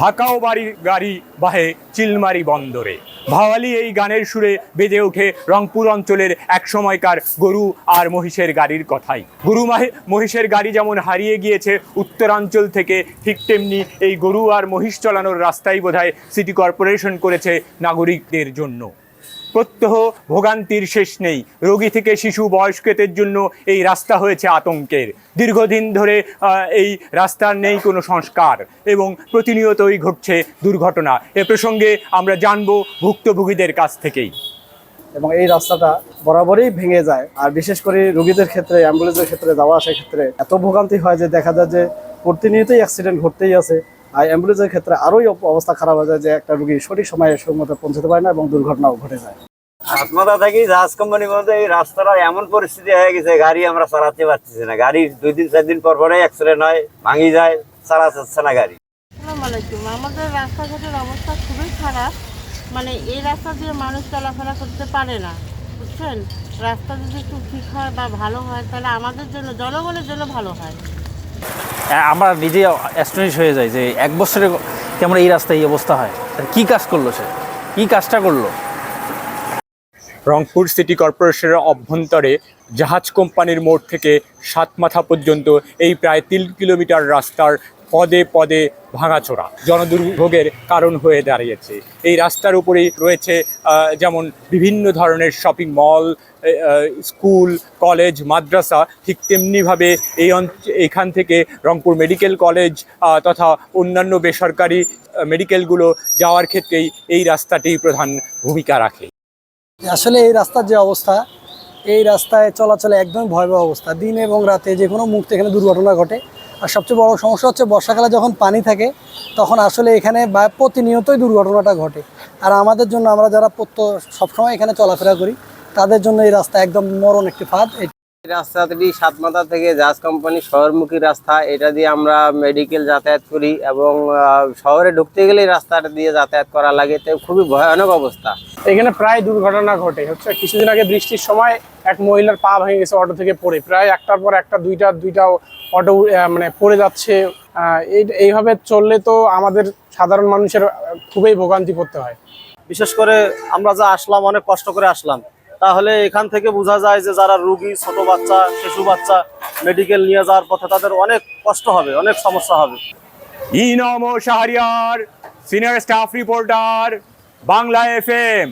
হাকাও বাড়ি গাড়ি বাহে, চিলমারি বন্দরে। ভাওয়ালি এই গানের সুরে বেজে ওঠে রংপুর অঞ্চলের এক সময়কার গরু আর মহিষের গাড়ির কথাই। গরু মাহে, মহিষের গাড়ি যেমন হারিয়ে গিয়েছে উত্তরাঞ্চল থেকে, ঠিক তেমনি এই গরু আর মহিষ চলানোর রাস্তাই বোধহয় সিটি কর্পোরেশন করেছে নাগরিকদের জন্য। প্রত্যহ ভোগান্তির শেষ নেই। রোগী থেকে শিশু বয়স্কদের জন্য এই রাস্তা হয়েছে আতঙ্কের। দীর্ঘদিন ধরে এই রাস্তার নেই কোনো সংস্কার এবং প্রতিনিয়তই ঘটছে দুর্ঘটনা। এ প্রসঙ্গে আমরা জানব ভুক্তভোগীদের কাছ থেকেই। এবং এই রাস্তাটা বরাবরই ভেঙে যায়। আর বিশেষ করে রোগীদের ক্ষেত্রে, অ্যাম্বুলেন্সের ক্ষেত্রে যাওয়া আসার ক্ষেত্রে এত ভোগান্তি হয় যে দেখা যায় যে প্রতিনিয়তই অ্যাক্সিডেন্ট ঘটতেই আছে। আর অ্যাম্বুলেন্সের ক্ষেত্রে আরোই অবস্থা খারাপ হয়ে যায় যে একটা রোগী সঠিক সময়ে সময় মতো পৌঁছতে পারে না এবং দুর্ঘটনাও ঘটে যায়। আত্মদা থেকে জাহাজ কোম্পানির মধ্যে এই রাস্তাটা এমন পরিস্থিতি হয়ে গেছে গাড়ি আমরা চালাতে পারতেছি না। গাড়ি দুই দিন চার দিন পর পরে অ্যাক্সিডেন্ট হয় ভাঙি যায় চালা যাচ্ছে না গাড়ি। আসসালামু আমাদের রাস্তাঘাটের অবস্থা খুবই খারাপ। মানে এই রাস্তা দিয়ে মানুষ চলাফেরা করতে পারে না বুঝছেন? রাস্তা যদি একটু ঠিক হয় বা ভালো হয় তাহলে আমাদের জন্য জনগণের জন্য ভালো হ্যাঁ, আমরা নিজে অ্যাস্টনিশ হয়ে যাই যে এক বছরে কেমন এই রাস্তায় এই অবস্থা হয়। আর কি কাজ করল সে? কি কাজটা করল? রংপুর সিটি কর্পোরেশনের অভ্যন্তরে জাহাজ কোম্পানির মোড় থেকে সাত মাথা পর্যন্ত এই প্রায় তিন কিলোমিটার রাস্তার পদে পদে ভাঙাচোরা। জনদুর্ভোগের কারণ হয়ে দাঁড়িয়েছে। এই রাস্তার উপরেই রয়েছে যেমন বিভিন্ন ধরনের শপিং মল স্কুল কলেজ মাদ্রাসা, ঠিক তেমনিভাবে এই এখান থেকে রংপুর মেডিকেল কলেজ তথা অন্যান্য বেসরকারি মেডিকেলগুলো যাওয়ার ক্ষেত্রেই এই রাস্তাটি প্রধান ভূমিকা রাখে। আসলে এই রাস্তার যে অবস্থা এই রাস্তায় চলাচলে একদম ভয়াবহ অবস্থা। দিন এবং রাতে যে কোনো মুখ এখানে দুর্ঘটনা ঘটে। আর সবচেয়ে বড় সমস্যা হচ্ছে বর্ষাকালে যখন পানি থাকে, তখন আসলে এখানে বা- প্রতিনিয়তই দুর্ঘটনাটা ঘটে। আর আমাদের জন্য আমরা যারা প্রত্য, সবসময় এখানে চলাফেরা করি, তাদের জন্য এই রাস্তা একদম মরণ একটি ফাঁদ। রাস্তাটি সাতমাথা থেকে জাজ কোম্পানি শহরমুখী রাস্তা। এটা দিয়ে আমরা মেডিকেল যাতায়াত করি এবং শহরে ঢুকতে গেলে রাস্তাটা দিয়ে যাতায়াত করা লাগে। তো খুবই ভয়ানক অবস্থা। এখানে প্রায় দুর্ঘটনা ঘটে। হচ্ছে কিছুদিন আগে বৃষ্টির সময় এক মহিলার পা ভেঙে গেছে অটো থেকে পড়ে। প্রায় একটার পর একটা দুইটা দুইটা অটো মানে পড়ে যাচ্ছে। এই- এইভাবে চললে তো আমাদের সাধারণ মানুষের খুবই ভোগান্তি করতে হয়। বিশেষ করে আমরা যা আসলাম অনেক কষ্ট করে আসলাম। তাহলে এখান থেকে বোঝা যায় যে যারা রুগী, ছোট বাচ্চা, শিশু বাচ্চা মেডিকেল নিয়ে যাওয়ার পথে তাদের অনেক কষ্ট হবে, অনেক সমস্যা হবে। Inam Shahriar senior staff reporter Bangla FM